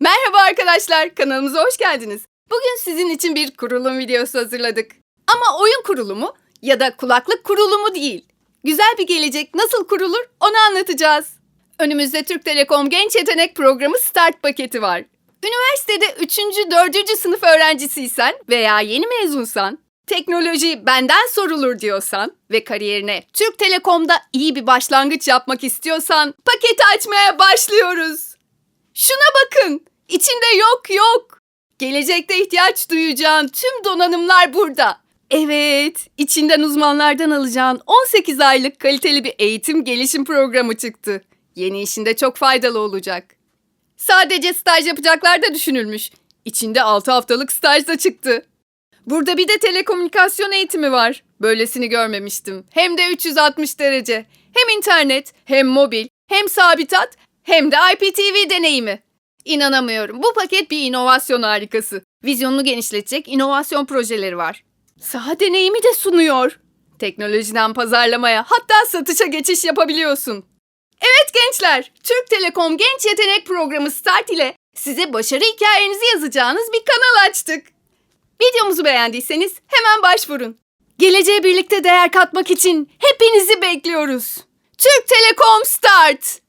Merhaba arkadaşlar, kanalımıza hoş geldiniz. Bugün sizin için bir kurulum videosu hazırladık. Ama oyun kurulumu ya da kulaklık kurulumu değil. Güzel bir gelecek nasıl kurulur onu anlatacağız. Önümüzde Türk Telekom Genç Yetenek Programı Start paketi var. Üniversitede 3. 4. sınıf öğrencisiysen veya yeni mezunsan, teknoloji benden sorulur diyorsan ve kariyerine Türk Telekom'da iyi bir başlangıç yapmak istiyorsan paketi açmaya başlıyoruz. Şuna bakın. İçinde yok yok. Gelecekte ihtiyaç duyacağın tüm donanımlar burada. Evet, içinden uzmanlardan alacağın 18 aylık kaliteli bir eğitim gelişim programı çıktı. Yeni işinde çok faydalı olacak. Sadece staj yapacaklar da düşünülmüş. İçinde 6 haftalık staj da çıktı. Burada bir de telekomünikasyon eğitimi var. Böylesini görmemiştim. Hem de 360 derece. Hem internet, hem mobil, hem sabit hat, hem de IPTV deneyimi. İnanamıyorum. Bu paket bir inovasyon harikası. Vizyonunu genişletecek inovasyon projeleri var. Saha deneyimi de sunuyor. Teknolojiden pazarlamaya hatta satışa geçiş yapabiliyorsun. Evet gençler, Türk Telekom Genç Yetenek Programı Start ile size başarı hikayenizi yazacağınız bir kanal açtık. Videomuzu beğendiyseniz hemen başvurun. Geleceğe birlikte değer katmak için hepinizi bekliyoruz. Türk Telekom Start!